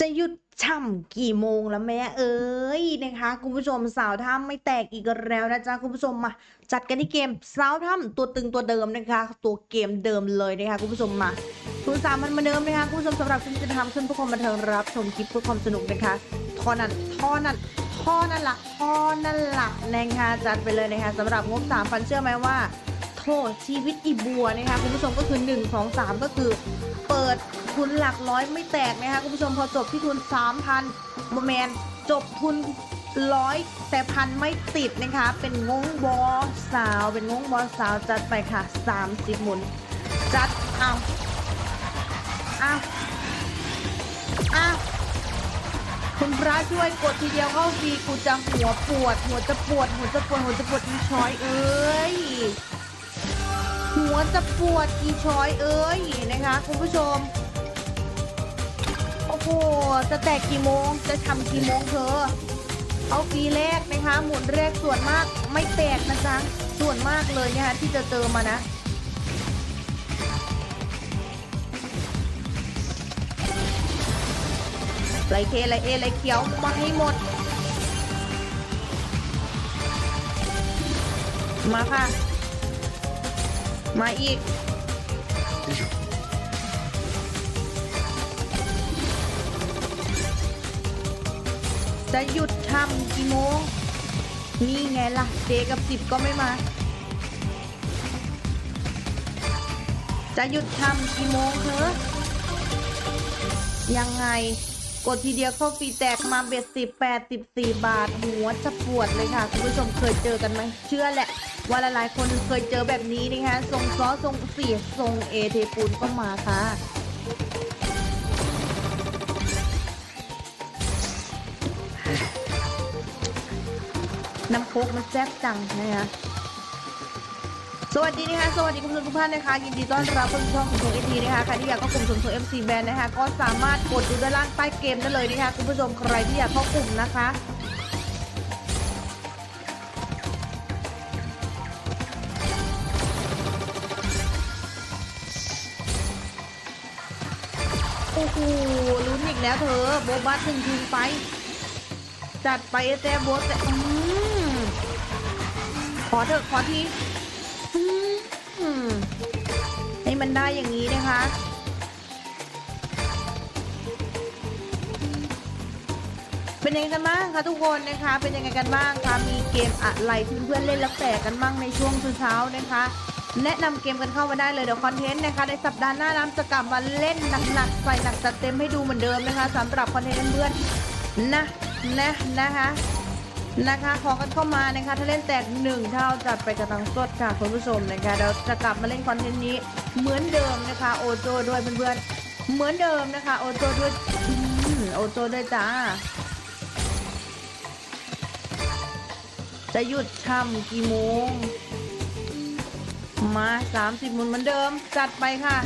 จะหยุดช่ำกี่โมงแล้วแม่เอ้ยนะคะคุณผู้ชมสาวถ้ำไม่แตกอีกแล้วนะจ๊ะคุณผู้ชมมาจัดกันที่เกมสาวถ้ำตัวตึงตัวเดิมนะคะ ตัวเกมเดิมเลยนะคะคุณผู้ชมมาทุนสามพันมาเดิมนะคะคุณผู้ชมสำหรับที่จะทำขึ้นเพื่อความบันเทิงรับชมคลิปเพื่อความสนุกนะคะท่อนั้นท่อนั้นท่อนั่นละท่อนั่นละนะคะจัดไปเลยนะคะสำหรับงบสามพันเชื่อไหมว่า โทษชีวิตอีบัวนะคะคุณผู้ชมก็คือ 1 2 3 ก็คือ เปิดทุนหลักร้อยไม่แตกนะคะคุณผู้ชมพอจบที่ทุน 3,000โมแมนจบทุนร้อยแต่พันไม่ติดนะคะ เป็นงงบอสาว เป็นงงบอสาวจัดไปค่ะ30หมุน จัดเอาเอาเอาคุณพระช่วยกดทีเดียวเข้าฟรีกูจะหัวปวด หัวจะปวด หัวจะปวด หัวจะปวดอีช้อยเอ้ย หัวจะปวดอีช้อยเอ้ยนะคะ คุณผู้ชม โอ้โห จะแตกกี่โมง จะทำกี่โมงเธอ เอาปีแรกนะคะ หมุนแรกส่วนมากไม่แตกนะจ๊ะ ส่วนมากเลยนะคะที่จะเจอมานะไหลเคไหลเอไหลเขียวมาให้หมด มาค่ะ มาอีก จะหยุดทำกี่โมง นี่ไงล่ะเจกับสิบก็ไม่มา จะหยุดทำกี่โมงเธอยังไง กดทีเดียวเข้าฟรีแตกมาเบ็ดสิบแปดสิบสี่บาทหัวจะปวดเลยค่ะ คุณผู้ชมเคยเจอกันไหมเชื่อแหละ ว่าหลายๆ คนเคยเจอแบบนี้นะคะทรงซอทรงเสียทรงเอเทปูนก็มาค่ะน้ำโคกมันแซ่บจังนะคะสวัสดีนะคะสวัสดีคุณผู้ชมทุกท่านนะคะ ยินดีต้อนรับเข้าสู่ช่องของทงเอทีนะคะใครที่อยากเข้ากลุ่มสมทงเอฟซีแบนนะคะ ก็สามารถกดดูด้านล่างใต้เกมได้เลยนะคะคุณผู้ชมใครที่อยากเข้ากลุ่มนะคะ โอ้โหลุ้นอีกแล้วเธอโบบัสหนึ่งทีไป จัดไปแต่โบะแต่อืมขอเถอะขอทีอืมให้มันได้อย่างนี้นะคะเป็นยังไงกันบ้างคะทุกคนนะคะ เป็นยังไงกันบ้างคะมีเกมอะไรเพื่อนๆเล่นแล้วแตกกันบ้างในช่วงเช้าๆนะคะ แนะนำเกมกันเข้ามาได้เลยเดี๋ยวคอนเทนต์นะคะในสัปดาห์หน้าน้ำจะกลับมาเล่นหนักๆใส่หนักจัดเต็มให้ดูเหมือนเดิมนะคะสำหรับคอนเทนต์เพื่อนนะนะนะคะนะคะขอกันเข้ามานะคะถ้าเล่นแตกหนึ่งเท่าจัดไปกระตังสดค่ะคุณผู้ชมนะคะเดี๋ยวจะกลับมาเล่นคอนเทนต์นี้เหมือนเดิมนะคะโอโจด้วยเพื่อนๆเหมือนเดิมนะคะโอโจด้วยโอโจด้วยจ้า จะหยุดทำกี่โมง มา 30หมุนเหมือนเดิม จัดไปค่ะ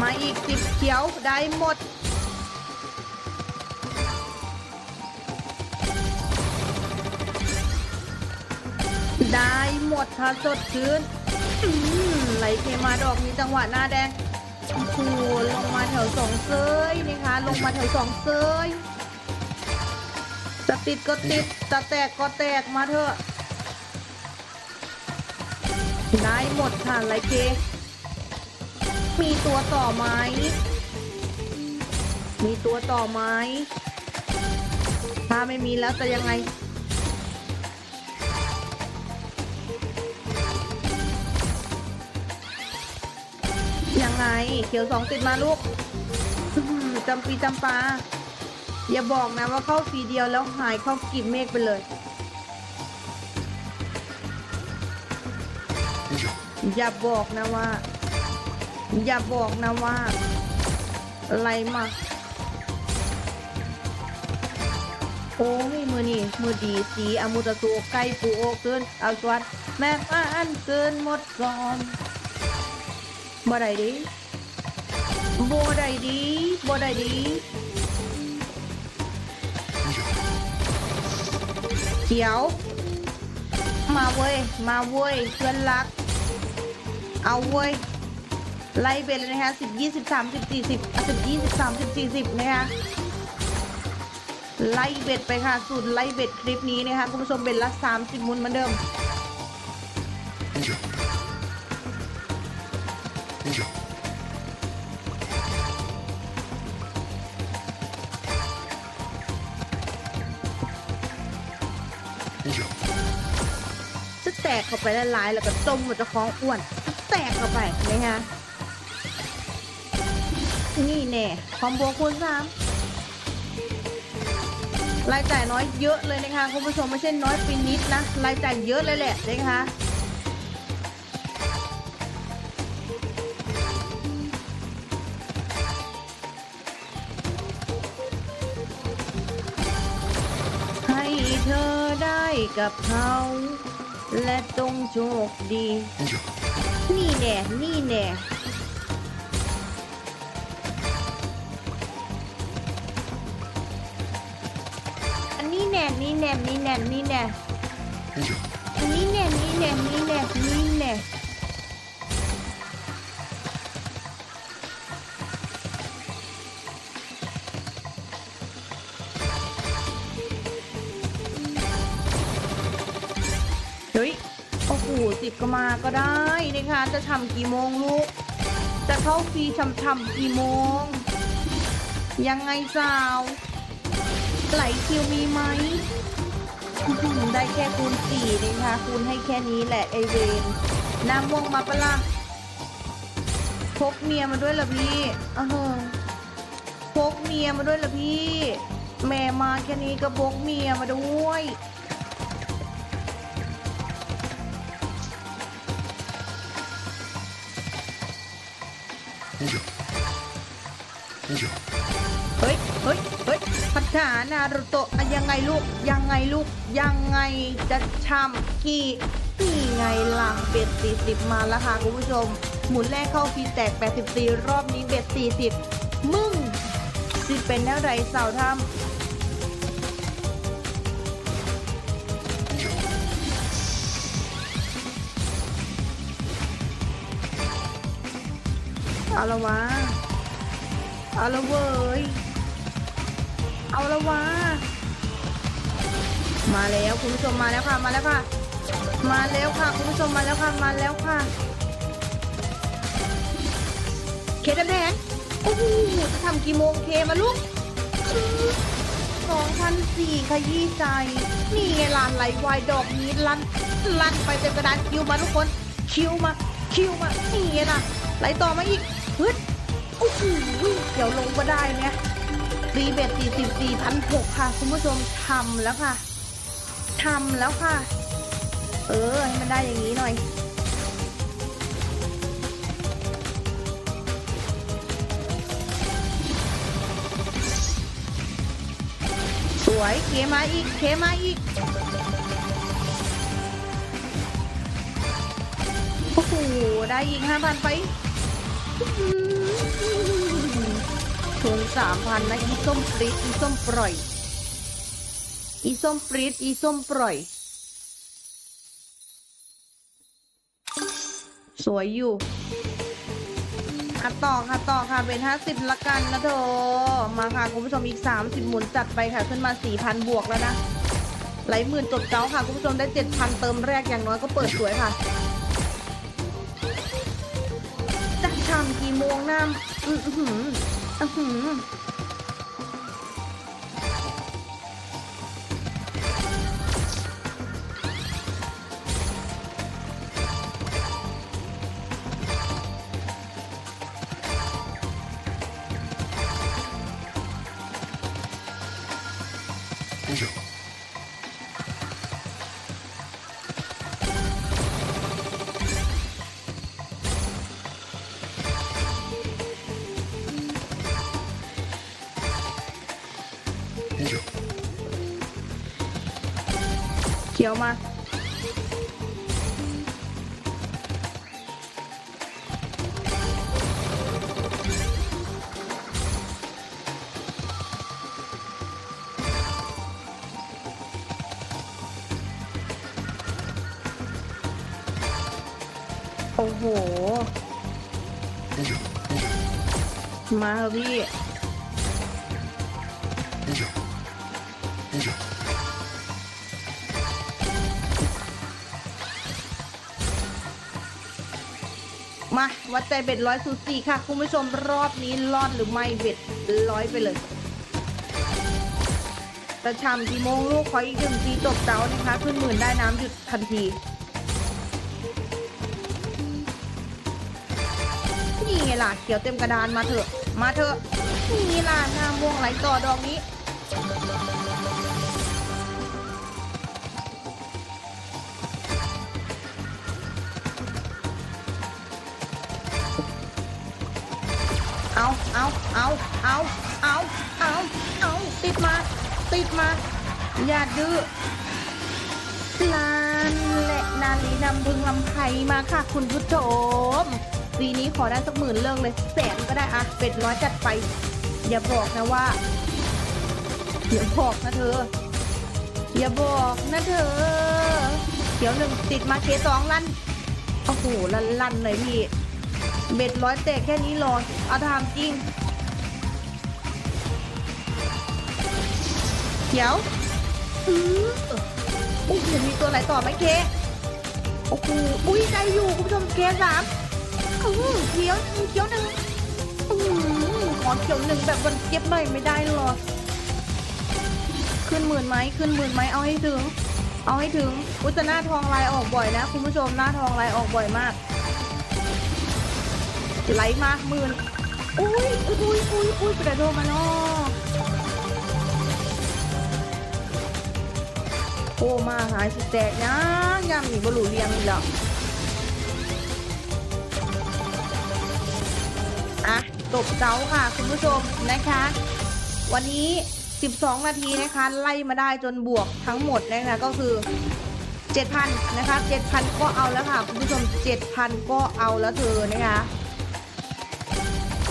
มาอีกสิบเขียวได้หมด ได้หมดค่ะสดชื่นไหลเคมาดอกนี้จังหวะหน้าแดง ลงมาแถวสองเซยนะคะ ลงมาแถวสองเซยจะติดก็ติดจะแตกก็แตกมาเถอะได้หมดค่ะไหลเคมีตัวต่อไหมมีตัวต่อไหมถ้าไม่มีแล้วจะยังไง ยังไง เขียวสองติดมาลูกจำปีจำปาอย่าบอกนะว่าเข้าฟีเดียวแล้วหายเข้ากีบเมฆไปเลย อย่าบอกนะว่า อย่าบอกนะว่า อะไรมาโอ้ยมือนี่มือดีสีอมุตะตัวใกล้ปูโอเกิน เอาสวัสดแม่บ้านเกินหมดก่อน บ่ได้ดีบ่ได้ดีบ่ได้ดีเขียว มาเว้ย มาเว้ย เพื่อนรัก เอาเว้ย ไล่เบ็ดเลยนะคะสิบยี่สิบสามสิบสี่สิบสิบยี่สิบสามสิบสี่สิบนะคะไล่เบ็ดไปค่ะสูตรไล่เบ็ดคลิปนี้นะคะคุณผู้ชมเบ็ดละสามสิบมุนเหมือนเดิม จะแตกเข้าไปละลายแล้วก็ต้มมันจะคล้องอ้วนแตกเข้าไปนะคะนี่แน่คอมโบคูณสามรายจ่ายน้อยเยอะเลยนะคะคุณผู้ชมไม่ใช่น้อยไปนิดนะรายจ่ายเยอะเลยแหละนะคะ กับเขา และจงโชคดี นี่แน่ นี่แน่อันนี้แน่นี่แน่นี่แน่นี่แน่อันนี้แน่นี่แน่นี่แน่นี่แน่ สิบก็มาก็ได้นะคะ จะทำกี่โมงลูก จะเข้าฟรีช่ำๆกี่โมง ยังไงสาวไหลคิวมีไหมอื้อหือได้แค่คูณสี่นะคะคูณให้แค่นี้แหละไอเวนน้ำม่วงมาปะล่ะพกเมียมาด้วยเหรอพี่เออพกเมียมาด้วยเหรอพี่ แม่มาแค่นี้ก็พกเมียมาด้วย เฮ้ย เฮ้ย เฮ้ยพัฒนานารุโตะยังไงลูก ยังไงลูก ยังไงจะช่ำกี่นี่ไงล่ะเบ็ดสี่สิบมาแล้วค่ะคุณผู้ชม หมุนแรกเข้าฟีแตก 84 รอบนี้เบ็ด40 มึงสิเป็นแนวไรสาวทำเอาละวะ เอาละเว้ย เอาละวะมาแล้วคุณผู้ชมมาแล้วค่ะ มาแล้วค่ะ มาแล้วค่ะคุณผู้ชมมาแล้วค่ะ มาแล้วค่ะเคดันแดนโอ้โหจะทำกี่โมงเคมาลูกสองพันสี่ขยี้ใจ นี่ไงลานไหลวายดอกนี้ลั่นลั่นไปเต็มกระดานคิวมาทุกคน คิวมา คิวมา นี่ไงล่ะ ไหลต่อมาอีกฮึด โอ้โหเดี๋ยวลงก็ได้เนี่ยรีเบตสี่สิบสี่พันหกค่ะ คุณผู้ชมทำแล้วค่ะทำแล้วค่ะ เออ ให้มันได้อย่างนี้หน่อย สวยเคมาอีกเคมาอีก โอ้โห ได้อีกห้าพันไป ถึงสามพันนะอีส้มปริดอีส้มปล่อย อีส้มปริดอีส้มปล่อย สวยอยู่ค่ะต่อค่ะต่อค่ะเป็นห้าสิบละกันนะเธอมาค่ะคุณผู้ชมอีกสามสิบหมุนจัดไปค่ะ ขึ้นมาสี่พันบวกแล้วนะไหลหมื่นจบเจ้าค่ะคุณผู้ชมได้เจ็ดพันเติมแรกอย่างน้อยก็เปิดสวยค่ะ กี่โมงน้ำอือหืออือหือ ขียวมาโอ้โห มาเถอะพี่ มาวัดใจเบ็ดร้อยสูสีค่ะ คุณผู้ชมรอบนี้รอดหรือไม่เบ็ดร้อยไปเลยประชำกี่โมงลูกขออีกหนึ่งทีจบเตานะคะ ขึ้นหมื่นได้น้ำหยุดทันทีนี่ไงล่ะเขียวเต็มกระดานมาเถอะ มาเถอะนี่ล่ะหน้าม่วงไหลต่อดอกนี้ เอาเอาเอาเอาเอาเอาติดมา ติดมาอย่าดื้อลานและนาลีนำพึงลำไพมาค่ะ คุณผู้ชมปีนี้ขอได้สักหมื่นเรื่องเลย แสนก็ได้อะเป็ดร้อยจัดไป อย่าบอกนะว่าอย่าบอกนะเธอ อย่าบอกนะเธอ เดี๋ยวหนึ่งติดมาเคสองลั่นโอ้โหลั่นลั่นเลยพี่เบ็ดร้อยแตกแค่นี้รอ เอาถามจริงเดี๋ยวอื้อโอ้โหมีตัวไหนต่อไหมเคโอ้โหอุ้ยใจอยู่คุณผู้ชมเคสามอือเขียวเขียวหนึ่งอือขอเขียวหนึ่งแบบวันเก็บหน่อยไม่ได้หรอขึ้นหมื่นไหมขึ้นหมื่นไหมเอาให้ถึง เอาให้ถึงอุยแตหน้าทองลายออกบ่อยนะคุณผู้ชมหน้าทองลายออกบ่อยมากไหลมาหมื่น อุ้ยอุ้ยอุ้ยอุ้ยกระโดดมาเนาะโอ้มาหายสิแตกนะย่ำหนีบหลูเรียงอีกแล้วอะจบเจ้าค่ะ คุณผู้ชมนะคะ วันนี้ 12 นาทีนะคะ ไล่มาได้จนบวกทั้งหมดนะคะก็คือ 7,000 นะคะ 7,000 ก็เอาแล้วค่ะ คุณผู้ชม 7,000 ก็เอาแล้วเธอนะคะ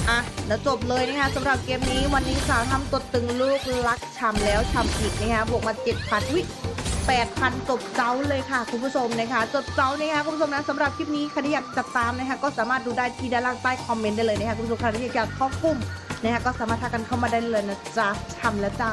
อะแล้วจบเลยนะคะสำหรับเกมนี้วันนี้สาวทำตดตึงลูกลักชำแล้วชำอีกนะคะบวกมาเจ็ดพันวิแปดพันจบเจ้าเลยค่ะ คุณผู้ชมนะคะจบเจ้านะคะคุณผู้ชมนะสำหรับคลิปนี้ใครที่อยากจัดตามนะคะก็สามารถดูได้ที่ด้านล่างใต้คอมเมนต์ได้เลยนะคะคุณผู้ชมใครที่อยากเข้ากลุ่มนะคะก็สามารถทักกันเข้ามาได้เลยนะจ๊ะชำแล้วจ้า